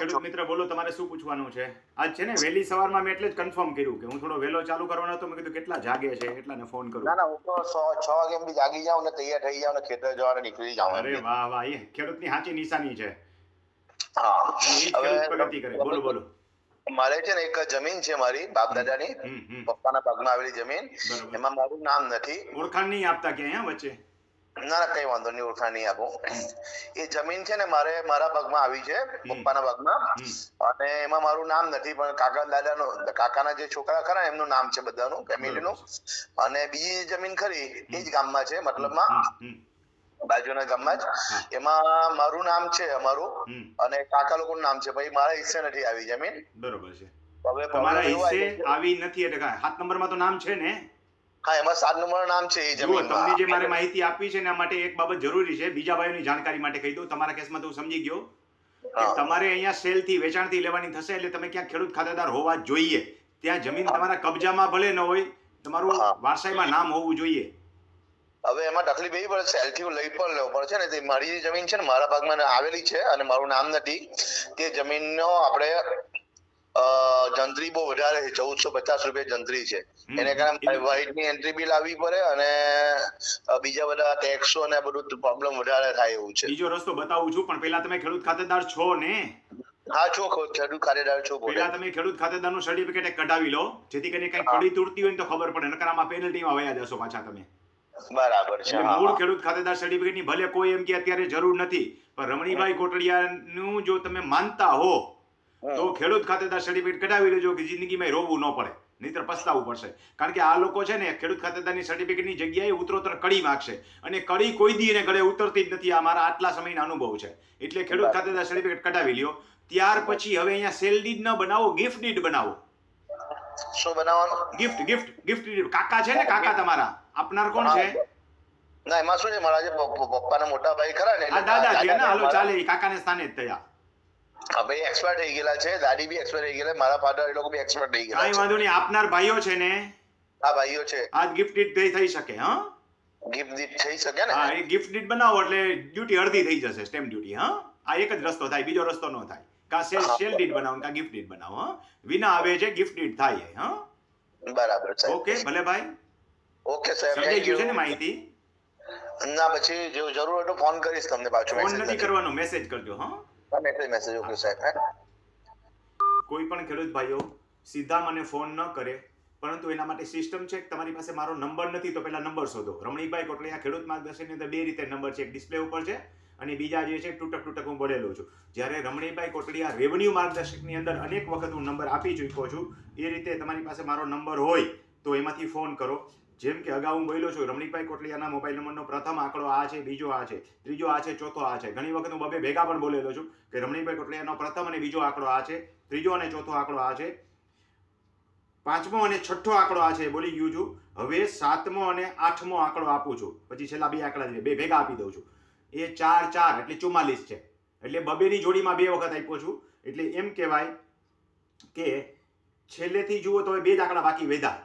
ખેડૂત મિત્ર બોલો તમારે શું પૂછવાનું છે? આજ છે ને વહેલી સવારમાં મેં એટલે જ કન્ફર્મ કર્યું કે હું થોડો વહેલો ચાલુ કરવાનો હતો. મેં કીધું કેટલા જાગે છે? એટલાને ફોન કરું. ના ના હું તો છ છ વાગે એમ જાગી જાઉં ને તૈયાર થઈ જાઉં ને ખેતર જવાને નીકળી જાઉં અરે વાહ વાહ એ ખેડૂતની સાચી નિશાની છે. હા. અને એ જ ખેડૂત પ્રગતિ કરે. બોલો બોલો. મારે છે ને એક જમીન છે મારી બાપ દાદાની પપ્પાના ભાગમાં આવેલી જમીન. એમાં મારું નામ નથી. ઓળખાણ નહીં આપતા કે હા વચ્ચે? ના ના કઈ વાંધો નહીં ઓળખાણ નહીં આપું. એ જમીન છે ને મારે મારા ભાગમાં આવી છે પપ્પાના ભાગમાં અને એમાં મારું નામ નથી પણ કાકા દાદાનું કાકાના જે છોકરા ખરા એમનું નામ છે બધાનું ફેમિલીનું. અને બીજી જમીન ખરી એ જ ગામમાં છે મતલબમાં. બાજુના ગામમાં જ. એમાં મારું નામ છે અમારું અને કાકા લોકોનું નામ છે ભાઈ મારા હિસ્સે નથી આવી જમીન. બરોબર છે. હવે તમારા હિસ્સે આવી નથી એટલે હાથ નંબરમાં તો નામ છે ને? હા એમાં સાત નંબર નામ છે એ જુઓ તમને જે મારે જમીન માહિતી આપવી છે એના માટે એક બાબત જરૂરી છે. બીજા ભાઈઓની જાણકારી માટે કહી દઉં. તમારા કેસમાં તો હું સમજી ગયો કે તમારે અહીંયા સેલથી વેચાણથી લેવાની થશે એટલે તમે ક્યાંક ખેડૂત ખાતેદાર હોવા જોઈએ. ત્યાં જમીન તમારા કબજામાં ભલે ન હોય તમારું. વારસાઈમાં નામ હોવું જોઈએ. હવે એમાં તકલીફ એવી પડે સેલથી લઈ પણ લેવો પડે છે ને. તે મારી જમીન છે ને મારા ભાગમાં આવેલી છે અને મારું નામ નથી. તે જમીનનો આપણે જંત્રી બહુ વધારે છે. ચૌદસો પચાસ રૂપિયા જંત્રી છે. એને કારણે વ્હાઈટની એન્ટ્રી બી લાવવી પડે અને બીજા બધા ટેક્સો ને બધું પ્રોબ્લેમ વધારે થાય એવું છે. બીજો રસ્તો બતાવું છું પણ પેલા તમે ખેડૂત ખાતેદાર છો ને? હા છો ખેડૂત ખાતેદાર છો પેલા તમે ખેડૂત ખાતેદારનું સર્ટિફિકેટ કઢાવી લો જેથી કરીને કઈ કડી તૂટતી હોય તો ખબર પડે નકર આમાં પેનલ્ટીમાં વયા જશો પાછા તમે. બરાબર છે મૂળ ખેડૂત ખાતેદાર સર્ટિફિકેટની ભલે કોઈ એમ કે અત્યારે જરૂર નથી પણ રમણીભાઈ કોટડિયાનું જો તમે માનતા હો. તો ખેડૂત ખાતેદાર સર્ટિફિકેટ કઢાવી લેજો કે જિંદગીમાં રોવું ન પડે નહીતર પસ્તાવું પડશે. કારણ કે આ લોકો છે ને ખેડૂત ખાતેદારની સર્ટિફિકેટની જગ્યાએ ઉત્તરોત્તર કડી માગશે. અને કડી કોઈ દી એને ગળે ઉતરતી જ નથી આ મારા આટલા સમયના અનુભવ છે. એટલે ખેડૂત ખાતેદાર સર્ટિફિકેટ કઢાવી લ્યો. ત્યાર પછી હવે અહીંયા સેલ ડીડ ન બનાવો ગિફ્ટ ડીડ બનાવો. શું બનાવવાનું? ગિફ્ટ ગિફ્ટ ગિફ્ટ ડીડ કાકા છે ને કાકા તમારા? આપનાર કોણ છે? ના એમાં શું છે મારા જે પપ્પાના મોટા ભાઈ ખરા ને દાદા છે ને હાલો ચાલે કાકાને સ્થાને જ થયા. ભાઈ એક્સપર્ટ થઈ ગયેલા છે દાદી બી એક્સપર્ટ થઈ ગયેલા મારા ફાધર એ લોકો બી એક્સપર્ટ થઈ ગયેલા કાંઈ વાંધો નહીં આપનાર ભાઈઓ છે ને હા ભાઈઓ છે. આજ ગિફ્ટ ડીડ થઈ થઈ શકે હા? ગિફ્ટ થઈ શકે ને? હા એ ગિફ્ટ ડીડ બનાવો એટલે ડ્યુટી અડધી થઈ જશે સ્ટેમ્પ ડ્યુટી હા? આ એક જ રસ્તો થાય બીજો રસ્તો ન થાય. કા સેલ સેલ ડીડ બનાવો કા ગિફ્ટ ડીડ બનાવો હા? વિના આવે છે ગિફ્ટ ડીડ થાય હા? બરાબર છે ઓકે ભલે ભાઈ. ઓકે સાહેબ સમજાઈ ગયું છે ને માહિતી? ના પછી જો જરૂર હોય તો ફોન કરીશ તમને પાછો ફોન નથી કરવાનો મેસેજ કરજો હા? મેસેજ મેસેજ ઓકે સાહેબ? કોઈ પણ ખેડૂત ભાઈઓ, સીધા મને ફોન ન કરે, પરંતુ એના માટે સિસ્ટમ છે તમારી પાસે મારો નંબર નથી, તો પહેલા નંબર શોધો. રમણીકભાઈ કોટલિયા ખેડૂત માર્ગદર્શનની અંદર બે રીતે નંબર છે એક ડિસ્પ્લે ઉપર છે અને બીજા જે છે તૂટક તૂટક હું બોલેલો છું. જ્યારે રમણીભાઈ કોટડિયા રેવન્યુ માર્ગદર્શકની અંદર અનેક વખત હું નંબર આપી ચૂક્યો છું, એ રીતે તમારી પાસે મારો નંબર હોય, તો એમાંથી ફોન કરો. જેમ કે અગાઉ હું બોલ્યો છું, રમણીકભાઈ કોટલિયાના મોબાઈલ નંબરનો પ્રથમ આંકડો આ છે, બીજો આ છે, ત્રીજો આ છે, ચોથો આ છે. ઘણી વખત હું બબે ભેગા પણ બોલેલો છું કે રમણીકભાઈ કોટલિયાનો પ્રથમ અને બીજો આંકડો આ છે, ત્રીજો અને ચોથો આંકડો આ છે. પાંચમો અને છઠ્ઠો આંકડો આ છે, બોલી ગયું છું. હવે સાતમો અને આઠમો આંકડો આપું છું. પછી છેલ્લા બે આંકડા છે, બે ભેગા આપી દઉં છું. એ ચાર ચાર, એટલે ચુમ્માલીસ છે. એટલે બબેની જોડીમાં બે વખત આપ્યો છું. એટલે એમ કહેવાય કે છેલ્લેથી જુઓ તો બે જ આંકડા બાકી વેધા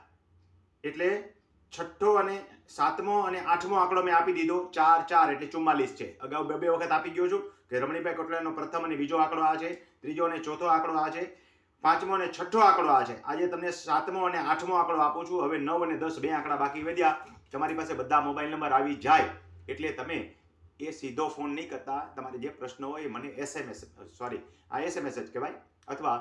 એટલે છઠ્ઠો અને સાતમો અને આઠમો આંકડો મેં આપી દીધો. ચાર ચાર એટલે ચુમ્માલીસ છે. અગાઉ બે બે વખત આપી ગયો છું કે રમણીભાઈ કોટલાનો પ્રથમ અને બીજો આંકડો આ છે. ત્રીજો અને ચોથો આંકડો આ છે. પાંચમો અને છઠ્ઠો આંકડો આ છે. આજે તમને સાતમો અને આઠમો આંકડો આપું છું. હવે નવ અને દસ બે આંકડા બાકી વધ્યા. તમારી પાસે બધા મોબાઈલ નંબર આવી જાય. એટલે તમે એ સીધો ફોન નહીં કરતા. તમારે જે પ્રશ્ન હોય એ મને એસએમએસ સોરી આ એસએમએસ જ કહેવાય. અથવા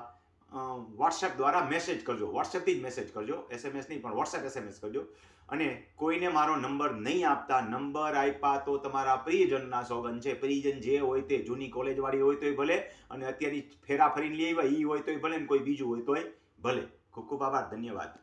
વોટ્સએપ દ્વારા મેસેજ કરજો. વોટ્સએપથી જ મેસેજ કરજો. એસએમએસ નહીં, પણ વોટ્સએપ એસએમએસ કરજો. અને કોઈને મારો નંબર નહીં આપતા, નંબર આપ્યા તો તમારા પ્રિયજનના સોગન છે. પ્રિયજન જે હોય તે જૂની કોલેજવાળી હોય તોય ભલે અને અત્યારની ફેરા ફરીને લઈ આવ્યા એ હોય તોય ભલે ને કોઈ બીજું હોય તોય ભલે. ખૂબ ખૂબ આભાર. ધન્યવાદ.